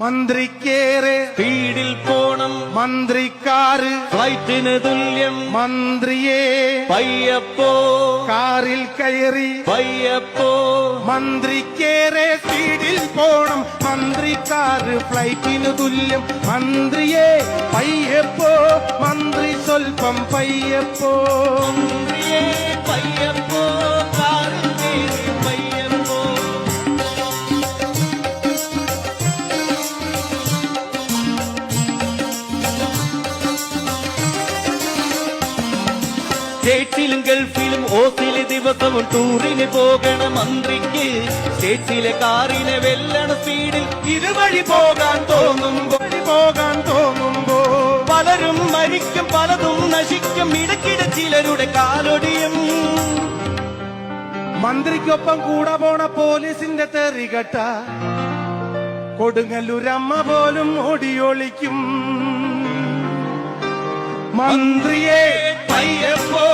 മന്ത്രിക്കേറെ സ്പീഡിൽ പോണം. മന്ത്രിക്കാറ് ഫ്ലൈറ്റിന് തുല്യം. മന്ത്രിയെ പയ്യപ്പോ കാറിൽ കയറി പയ്യപ്പോ മന്ത്രിക്കേറെ സ്പീഡിൽ പോണം. മന്ത്രിക്കാറ് ഫ്ലൈറ്റിന് തുല്യം. മന്ത്രിയെ പയ്യപ്പോ മന്ത്രി സ്വൽപ്പം പയ്യപ്പോ മന്ത്രിയെ പയ്യപ്പോ സ്റ്റേറ്റിലും ഗൾഫിലും ഓസിലെ ദിവസവും ടൂറിന് പോകണ മന്ത്രിക്ക് സ്റ്റേറ്റിലെ കാറിനെ വെല്ലണ സ്പീഡിൽ ഇരുവഴി പോകാൻ തോന്നുമ്പോ പോകാൻ തോന്നുമ്പോ പലരും മരിക്കും പലതും നശിക്കും. ഇടയ്ക്കിടെ ചിലരുടെ കാലൊടിയും. മന്ത്രിക്കൊപ്പം കൂടെ പോണ പോലീസിന്റെ തെറികട്ട കൊടുങ്ങല്ലൂരമ്മ പോലും ഓടിയൊളിക്കും മന്ത്രിയെ ஐயப்போ